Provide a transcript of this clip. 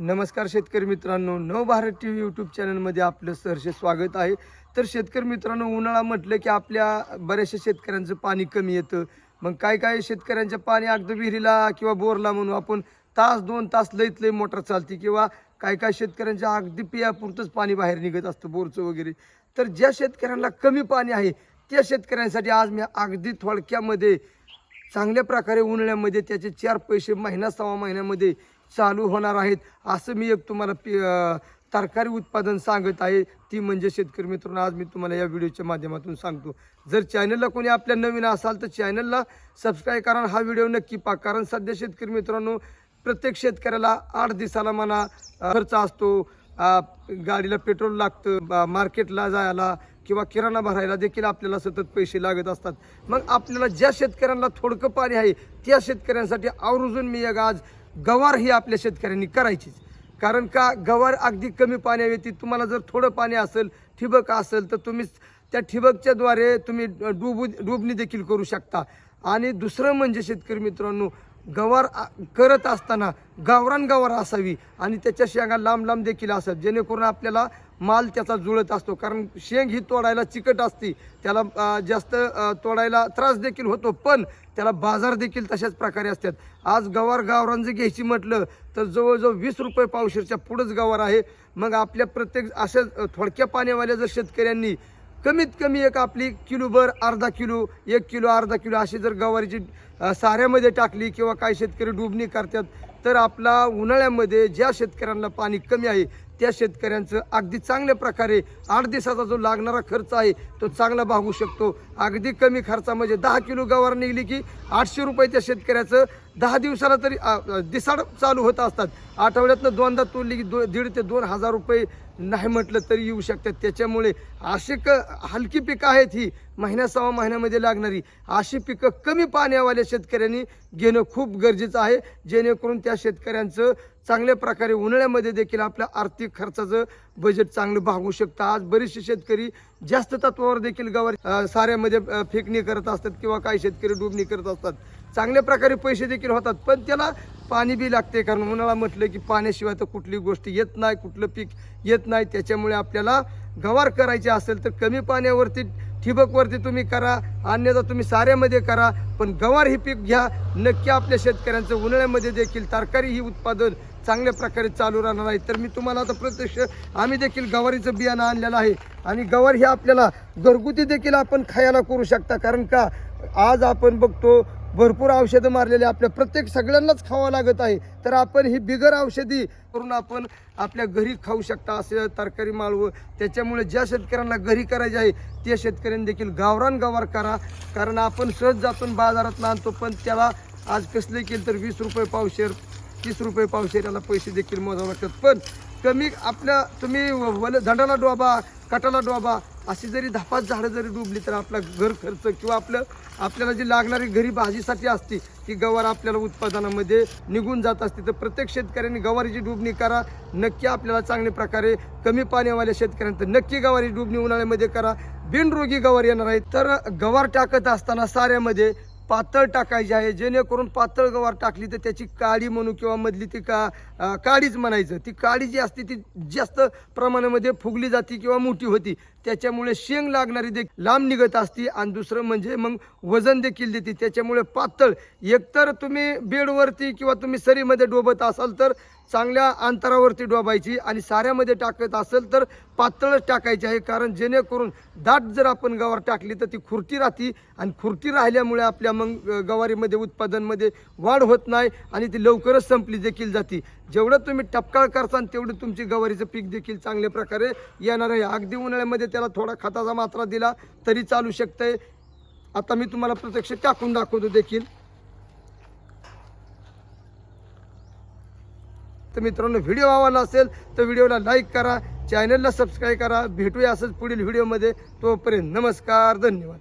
नमस्कार शेतकरी मित्रांनो नव भारत टी व्ही यूट्यूब चॅनलमध्ये आपलं सहर्ष स्वागत आहे. तर शेतकरी मित्रांनो उन्हाळा म्हटलं की आपल्या बऱ्याचशा शेतकऱ्यांचं पाणी कमी येतं. मग काय काय शेतकऱ्यांचं पाणी अगदी विहिरीला किंवा बोरला म्हणू आपण तास दोन तास लईत लई मोटर चालते किंवा काय काय शेतकऱ्यांच्या अगदी पियापुरतंच पाणी बाहेर निघत असतं बोरचं वगैरे. तर ज्या शेतकऱ्यांना कमी पाणी आहे त्या शेतकऱ्यांसाठी आज मी अगदी थोडक्यामध्ये चांगल्या प्रकारे उन्हाळ्यामध्ये त्याचे चार पैसे महिना सहा महिन्यामध्ये चालू होणार आहेत. असं मी एक तुम्हाला पी तरकारी उत्पादन सांगत आहे. ती म्हणजे शेतकरी मित्रांनो आज मी तुम्हाला या व्हिडिओच्या माध्यमातून सांगतो. जर चॅनलला कोणी आपल्या नवीन असाल तर चॅनलला सबस्क्राईब करा हा व्हिडिओ नक्की पहा. कारण सध्या शेतकरी मित्रांनो प्रत्येक शेतकऱ्याला आठ दिवसाला म्हणा खर्च असतो. गाडीला पेट्रोल लागतं मार्केटला जायला किंवा किराणा भरायला देखील आपल्याला सतत पैसे लागत असतात. मग आपल्याला ज्या शेतकऱ्यांना थोडकं पाणी आहे त्या शेतकऱ्यांसाठी आवर्जून मी एक आज गवार ही आपल्या शेतकऱ्यांनी करायचीच. कारण का गवार अगदी कमी पाण्याव्यतीत तुम्हाला जर थोडं पाणी असेल ठिबक असेल तर तुम्ही त्या ठिबकच्या द्वारे तुम्ही डुबू डुबणी देखील करू शकता. आणि दुसरं म्हणजे शेतकरी मित्रांनो गवार करत असताना गावरान गवार असावी आणि त्याच्या शेंगा लांब लांब देखील असत. जेणेकरून आपल्याला माल त्याचा जुळत असतो. कारण शेंग ही तोडायला चिकट असते. त्याला जास्त तोडायला त्रास देखील होतो पण त्याला बाजार देखील तशाच प्रकारे असतात. आज गवार गावरान जर घ्यायची म्हटलं तर जवळजवळ वीस रुपये पावशेरच्या पुढंच गवार आहे. मग आपल्या प्रत्येक अशा थोडक्या पाण्यावाल्या जर शेतकऱ्यांनी कमीत कमी एक आपली किलोभर अर्धा किलो एक किलो अर्धा किलो अशी जर गवारीची साऱ्यामध्ये टाकली किंवा काही शेतकरी डुबणी करतात तर आपला उन्हाळ्यामध्ये ज्या शेतकऱ्यांना पाणी कमी आहे त्या शेतकऱ्यांचं अगदी चांगल्या प्रकारे आठ दिवसाचा जो लागणारा खर्च आहे तो चांगला भागू शकतो. अगदी कमी खर्चामध्ये दहा किलो गवार निघली की आठशे रुपये त्या शेतकऱ्याचं दहा दिवसाला तरी दिसाड चालू होत असतात. आठवड्यातनं दोनदा तोडली की दो दीड ते दोन हजार रुपये नाही म्हटलं तरी येऊ शकतात. त्याच्यामुळे अशी क हलकी पिकं आहेत ही. महिन्या सहा महिन्यामध्ये लागणारी अशी पिकं कमी पाण्यावाल्या शेतकऱ्यांनी घेणं खूप गरजेचं आहे. जेणेकरून त्या शेतकऱ्यांचं चांगल्या प्रकारे उन्हाळ्यामध्ये देखील आपल्या आर्थिक खर्चाचं बजेट चांगलं भागू शकतं. आज बरेचसे शेतकरी जास्त तत्वावर देखील गवार साऱ्यामध्ये फेकणी करत असतात किंवा काही शेतकरी डुबणी करत असतात. चांगल्या प्रकारे पैसे देखील होतात पण त्याला पाणी बी लागते कारण उन्हाळा म्हटलं की पाण्याशिवाय तर कुठली गोष्ट येत नाही कुठलं पीक येत नाही. त्याच्यामुळे आपल्याला गवार करायचे असेल तर कमी पाण्यावरती ठिबकवरती तुम्ही करा अन्यथा तुम्ही साऱ्यामध्ये करा पण गवार ही पीक घ्या. नक्की आपल्या शेतकऱ्यांचं उन्हाळ्यामध्ये देखील तरकारी ही उत्पादन चांगल्या प्रकारे चालू राहणार आहे. तर मी तुम्हाला आता प्रत्यक्ष आम्ही देखील गवारीचं बियाणं आणलेलं आहे. आणि गवार हे आपल्याला घरगुती देखील आपण खायला करू शकता. कारण का? आज आपण बघतो भरपूर औषधं मारलेली आपल्या प्रत्येक सगळ्यांनाच खावं लागत आहे. तर आपण ही बिगर औषधी करून आपण आपल्या घरी खाऊ शकता असे तरकारी माळवं त्याच्यामुळे ज्या शेतकऱ्यांना घरी करायचे आहे त्या शेतकऱ्यांनी देखील गावरान गवार करा. कारण आपण सहज जातून बाजारात आणतो पण त्याला आज कसले केलं तर वीस रुपये पावशेर तीस रुपये पावशेर याला पैसे देखील मोजावे लागतात. पण कमी आपल्या तुम्ही वल झाडाला डोबा कटाला डोबा अशी जरी धपात झाडं जरी डुबली तर आपला घर खर्च किंवा आपलं आपल्याला जी लागणारी घरी भाजीसाठी असते ती गवार आपल्याला उत्पादनामध्ये निघून जात असते. तर प्रत्येक शेतकऱ्यांनी गवारीची डुबणी करा. नक्की आपल्याला चांगल्या प्रकारे कमी पाण्यावाल्या शेतकऱ्यांचं नक्की गवारी डुबणी उन्हाळ्यामध्ये करा. बिनरोगी गवार येणार आहे तर गवार टाकत असताना साऱ्यामध्ये पातळ टाकायची आहे. जेणेकरून पातळ गवार टाकली तर त्याची काळी म्हणू किंवा मधली ती का काळीच म्हणायचं. ती काळी जी असते ती जास्त प्रमाणामध्ये फुगली जाते किंवा मोठी होती. त्याच्यामुळे शेंग लागणारी देखील लांब निघत असती आणि दुसरं म्हणजे मग वजन देखील देते. त्याच्यामुळे पातळ. एकतर तुम्ही बेडवरती किंवा तुम्ही सरीमध्ये डोबत असाल तर चांगल्या अंतरावरती डोबायची आणि साऱ्यामध्ये टाकत असेल तर पातळच टाकायची आहे. कारण जेणेकरून दाट जर आपण गवार टाकली तर ती खुर्टी राहते आणि खुर्टी राहिल्यामुळे आपल्या मग गवारीमध्ये उत्पादनमध्ये वाढ होत नाही आणि ती लवकरच संपली देखील जाते. जेवढं तुम्ही टपकाळ करसान तेवढं तुमची गवारीचं पीक देखील चांगल्या प्रकारे येणार आहे. अगदी उन्हाळ्यामध्ये त्याला थोडा खताचा मात्रा दिला तरी चालू शकतंय. आता मी तुम्हाला प्रत्यक्ष टाकून दाखवतो देखील. तर मित्रांनो व्हिडिओ आवडला असेल तर व्हिडिओला लाईक करा चॅनलला सबस्क्राईब करा. भेटूया असंच पुढील व्हिडिओमध्ये तोपर्यंत नमस्कार धन्यवाद.